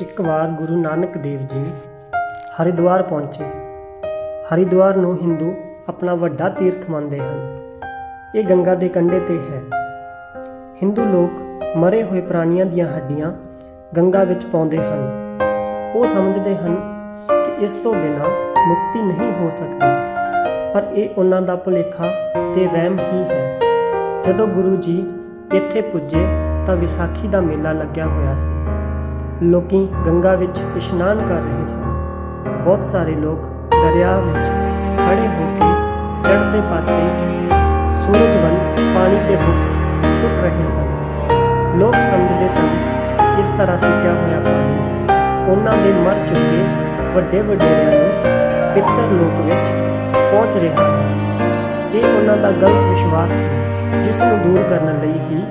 ਇੱਕ ਵਾਰ ਗੁਰੂ ਨਾਨਕ ਦੇਵ ਜੀ ਹਰਿਦੁਆਰ ਪਹੁੰਚੇ। ਹਰਿਦੁਆਰ ਨੂੰ ਹਿੰਦੂ ਆਪਣਾ ਵੱਡਾ ਤੀਰਥ ਮੰਨਦੇ ਹਨ। ਇਹ ਗੰਗਾ ਦੇ ਕੰਢੇ ਤੇ ਹੈ। ਹਿੰਦੂ ਲੋਕ ਮਰੇ ਹੋਏ ਪ੍ਰਾਣੀਆਂ ਦੀਆਂ ਹੱਡੀਆਂ ਗੰਗਾ ਵਿੱਚ ਪਾਉਂਦੇ ਹਨ। ਉਹ ਸਮਝਦੇ ਹਨ ਕਿ ਇਸ ਤੋਂ ਬਿਨਾਂ ਮੁਕਤੀ ਨਹੀਂ ਹੋ ਸਕਦੀ। ਪਰ ਇਹ ਉਹਨਾਂ ਦਾ ਭੁਲੇਖਾ ਤੇ ਵਹਿਮ ਹੀ ਹੈ। ਜਦੋਂ ਗੁਰੂ ਜੀ ਇੱਥੇ ਪੁੱਜੇ ਤਾਂ ਵਿਸਾਖੀ ਦਾ ਮੇਲਾ ਲੱਗਿਆ ਹੋਇਆ ਸੀ। ਲੋਕੀ ਗੰਗਾ ਵਿੱਚ ਇਸ਼ਨਾਨ ਕਰ ਰਹੇ ਸਨ। ਬਹੁਤ ਸਾਰੇ ਲੋਕ ਦਰਿਆ ਵਿੱਚ ਖੜੇ ਹੋ ਕੇ ਚੜ੍ਹਦੇ ਪਾਸੇ ਸੂਰਜ ਵੱਲ ਪਾਣੀ ਦੇ ਬੁੱਕ ਸੁੱਟ ਰਹੇ ਸਨ। ਲੋਕ ਸਮਝਦੇ ਸਨ, ਇਸ ਤਰ੍ਹਾਂ ਸੁੱਟਿਆ ਹੋਇਆ ਪਾਣੀ ਉਹਨਾਂ ਦੇ ਮਰ ਚੁੱਕੇ ਵੱਡੇ ਵਡੇਰਿਆਂ ਨੂੰ ਪਿੱਤਰ ਲੋਕ ਵਿੱਚ ਪਹੁੰਚ ਰਿਹਾ ਹੈ। ਇਹ ਉਹਨਾਂ ਦਾ ਗਲਤ ਵਿਸ਼ਵਾਸ ਸੀ, ਜਿਸ ਨੂੰ ਦੂਰ ਕਰਨ ਲਈ ਹੀ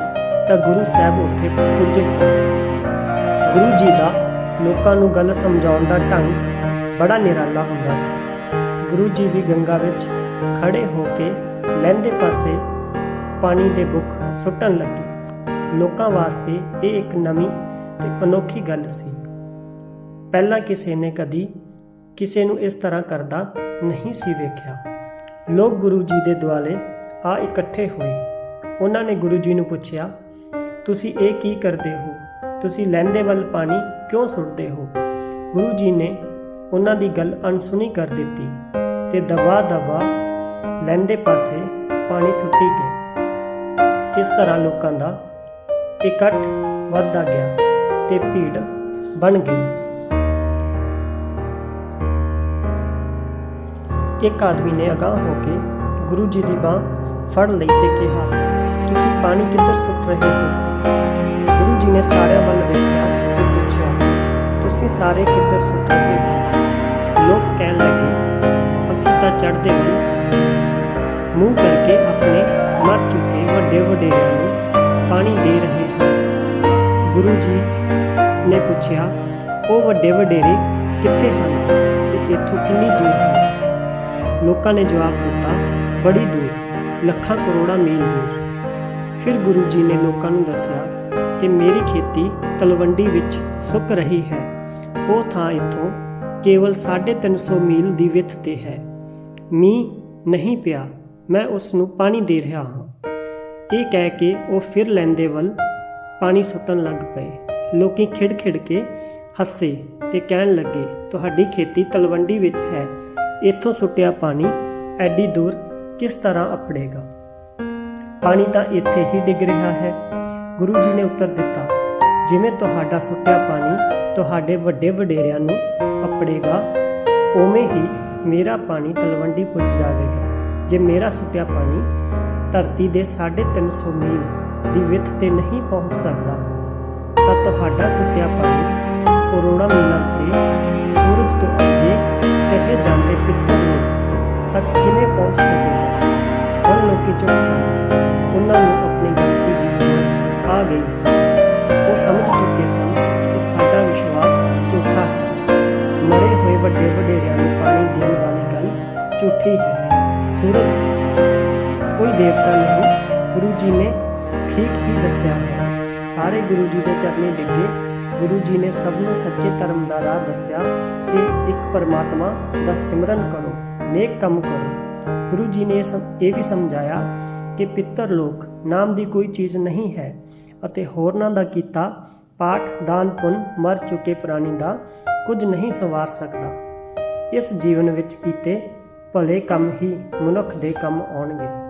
ਤਾਂ ਗੁਰੂ ਸਾਹਿਬ ਉੱਥੇ ਪੁੱਜੇ ਸਨ। ਗੁਰੂ ਜੀ ਦਾ ਲੋਕਾਂ ਨੂੰ ਗੱਲ ਸਮਝਾਉਣ ਦਾ ਢੰਗ ਬੜਾ ਨਿਰਾਲਾ ਹੁੰਦਾ ਸੀ। ਗੁਰੂ ਜੀ ਵੀ ਗੰਗਾ ਵਿੱਚ ਖੜੇ ਹੋ ਕੇ ਲਹਿੰਦੇ ਪਾਸੇ ਪਾਣੀ ਦੇ ਬੁੱਕ ਸੁੱਟਣ ਲੱਗੇ। ਲੋਕਾਂ ਵਾਸਤੇ ਇਹ ਇੱਕ ਨਵੀਂ ਤੇ ਅਨੋਖੀ ਗੱਲ ਸੀ। ਪਹਿਲਾਂ ਕਿਸੇ ਨੇ ਕਦੀ ਕਿਸੇ ਨੂੰ ਇਸ ਤਰ੍ਹਾਂ ਕਰਦਾ ਨਹੀਂ ਸੀ ਵੇਖਿਆ। ਲੋਕ ਗੁਰੂ ਜੀ ਦੇ ਦੁਆਲੇ ਆ ਇਕੱਠੇ ਹੋਏ। ਉਹਨਾਂ ਨੇ ਗੁਰੂ ਜੀ ਨੂੰ ਪੁੱਛਿਆ, ਤੁਸੀਂ ਇਹ ਕੀ ਕਰਦੇ ਹੋ? ਤੁਸੀਂ ਲਹਿੰਦੇ ਵੱਲ ਪਾਣੀ ਕਿਉਂ ਸੁੱਟਦੇ ਹੋ? ਗੁਰੂ ਜੀ ਨੇ ਉਹਨਾਂ ਦੀ ਗੱਲ ਅਣਸੁਣੀ ਕਰ ਦਿੱਤੀ ਤੇ ਦਬਾ ਦਬਾ ਲਹਿੰਦੇ ਪਾਸੇ ਪਾਣੀ ਸੁੱਟੀ ਗਏ। ਇਸ ਤਰ੍ਹਾਂ ਲੋਕਾਂ ਦਾ ਇਕੱਠ ਵੱਧਦਾ ਗਿਆ ਤੇ ਭੀੜ ਬਣ ਗਈ। ਇੱਕ ਆਦਮੀ ਨੇ ਅਗਾਹ ਹੋ ਕੇ ਗੁਰੂ ਜੀ ਦੀ ਬਾਹ ਫੜ ਲਈ ਤੇ ਕਿਹਾ ਤੁਸੀਂ ਪਾਣੀ ਕਿੱਧਰ ਸੁੱਟ ਰਹੇ ਹੋ? ਗੁਰੂ ਜੀ ਨੇ ਸਾਰਿਆਂ ਵੱਲ ਵੇਖਿਆ ਤੇ ਪੁੱਛਿਆ, ਤੁਸੀਂ ਸਾਰੇ ਕਿੱਧਰ ਸੁੱਟ ਰਹੇ ਹੋ? ਲੋਕ ਕਹਿਣ ਲੱਗੇ, ਅਸੀਂ ਤਾਂ ਚੜ੍ਹਦੇ ਵੱਲ ਮੂੰਹ ਕਰਕੇ ਆਪਣੇ ਮਰ ਚੁੱਕੇ ਵੱਡੇ ਵਡੇਰਿਆਂ ਨੂੰ ਪਾਣੀ ਦੇ ਰਹੇ ਹਾਂ ਗੁਰੂ ਜੀ ਨੇ ਪੁੱਛਿਆ, ਉਹ ਵੱਡੇ ਵਡੇਰੇ ਕਿੱਥੇ ਹਨ ਤੇ ਇੱਥੋਂ ਕਿੰਨੀ ਦੂਰ ਹਨ? ਲੋਕਾਂ ਨੇ ਜਵਾਬ ਦਿੱਤਾ, ਬੜੀ ਦੂਰ, ਲੱਖਾਂ ਕਰੋੜਾਂ ਮੀਲ ਦੂਰ। ਫਿਰ ਗੁਰੂ ਜੀ ਨੇ ਲੋਕਾਂ ਨੂੰ ਦੱਸਿਆ ਕਿ ਮੇਰੀ ਖੇਤੀ ਤਲਵੰਡੀ ਵਿੱਚ ਸੁੱਕ ਰਹੀ ਹੈ। ਉਹ ਥਾਂ ਇੱਥੋਂ ਕੇਵਲ 350 ਮੀਲ ਦੀ ਵਿੱਥ ਤੇ ਹੈ। ਮੀਂਹ ਨਹੀਂ ਪਿਆ, ਮੈਂ ਉਸ ਨੂੰ ਪਾਣੀ ਦੇ ਰਿਹਾ ਹਾਂ। ਇਹ ਕਹਿ ਕੇ ਉਹ ਫਿਰ ਲੈਂਦੇ ਵੱਲ ਪਾਣੀ ਸੁੱਟਣ ਲੱਗ ਪਏ। ਲੋਕੀ ਖਿੜ-ਖਿੜ ਕੇ ਹੱਸੇ ਤੇ ਕਹਿਣ ਲੱਗੇ, ਤੁਹਾਡੀ ਖੇਤੀ ਤਲਵੰਡੀ ਵਿੱਚ ਹੈ। ਇੱਥੋਂ ਸੁੱਟਿਆ ਪਾਣੀ ਐਡੀ ਦੂਰ ਕਿਸ ਤਰ੍ਹਾਂ ਅਪੜੇਗਾ? ਪਾਣੀ ਤਾਂ ਇੱਥੇ ਹੀ ਡਿੱਗ ਰਿਹਾ ਹੈ। ਗੁਰੂ ਜੀ ਨੇ ਉੱਤਰ ਦਿੱਤਾ, ਜਿਵੇਂ ਤੁਹਾਡਾ ਸੁੱਟਿਆ ਪਾਣੀ ਤੁਹਾਡੇ ਵੱਡੇ ਵਡੇਰਿਆਂ ਨੂੰ ਅਪੜੇਗਾ, ਉਵੇਂ ਹੀ ਮੇਰਾ ਪਾਣੀ ਤਲਵੰਡੀ ਪੁੱਜ ਜਾਵੇਗਾ। ਜੇ ਮੇਰਾ ਸੁੱਟਿਆ ਪਾਣੀ ਧਰਤੀ ਦੇ 350 ਮੀਲ ਦੀ ਵਿੱਥ ਤੇ ਨਹੀਂ ਪਹੁੰਚ ਸਕਦਾ, ਤਾਂ ਤੁਹਾਡਾ ਸੁੱਟਿਆ ਪਾਣੀ ਕਰੋੜਾਂ ਮੀਲਾਂ ਤੇ ਸੂਰਜ ਤੋਂ ਅੱਗੇ ਕਹੇ ਜਾਂਦੇ ਪਿੱਤਰ ਨੂੰ ਤੱਕ ਕਿਵੇਂ ਪਹੁੰਚ ਸਕੇਗਾ? ਹੁਣ ਲੋਕੀ ਚੁੱਪ ਸਨ। ਸਮਝ ਸੀ ਉਹ ਸਮਝ ਚੁੱਕੇ ਸਨ ਕਿ ਸਾਡਾ ਵਿਸ਼ਵਾਸ ਝੂਠਾ ਹੈ। ਮਰੇ ਹੋਏ ਵੱਡੇ ਵਡੇਰਿਆਂ ਨੂੰ ਪਾਣੀ ਦੇਣ ਵਾਲੀ ਗੱਲ ਝੂਠੀ ਹੈ। ਸੂਰਜ, ਕੋਈ ਦੇਵਤਾ ਨਹੀਂ, ਗੁਰੂ ਜੀ ਨੇ ਠੀਕ ਹੀ ਦੱਸਿਆ ਹੈ ਸਾਰੇ ਗੁਰੂ ਜੀ ਦੇ ਚਰਨੀ ਡਿੱਗੇ। ਗੁਰੂ ਜੀ ਨੇ ਸਭ ਨੂੰ ਸੱਚੇ ਧਰਮ ਦਾ ਰਾਹ ਦੱਸਿਆ ਤੇ ਇੱਕ ਪਰਮਾਤਮਾ ਦਾ ਸਿਮਰਨ ਕਰੋ, ਨੇਕ ਕੰਮ ਕਰੋ। ਗੁਰੂ ਜੀ ਨੇ ਇਹ ਵੀ ਸਮਝਾਇਆ ਕਿ ਪਿੱਤਰ ਲੋਕ ਨਾਮ ਦੀ ਕੋਈ ਚੀਜ਼ ਨਹੀਂ ਹੈ। ਅਤੇ ਹੋਰਨਾਂ ਦਾ ਕੀਤਾ ਪਾਠ, ਦਾਨ, ਪੁੰਨ, ਮਰ ਚੁੱਕੇ ਪ੍ਰਾਣੀ ਦਾ ਕੁਝ ਨਹੀਂ ਸਵਾਰ ਸਕਦਾ। ਇਸ ਜੀਵਨ ਵਿੱਚ ਕੀਤੇ ਭਲੇ ਕੰਮ ਹੀ ਮਨੁੱਖ ਦੇ ਕੰਮ ਆਉਣਗੇ।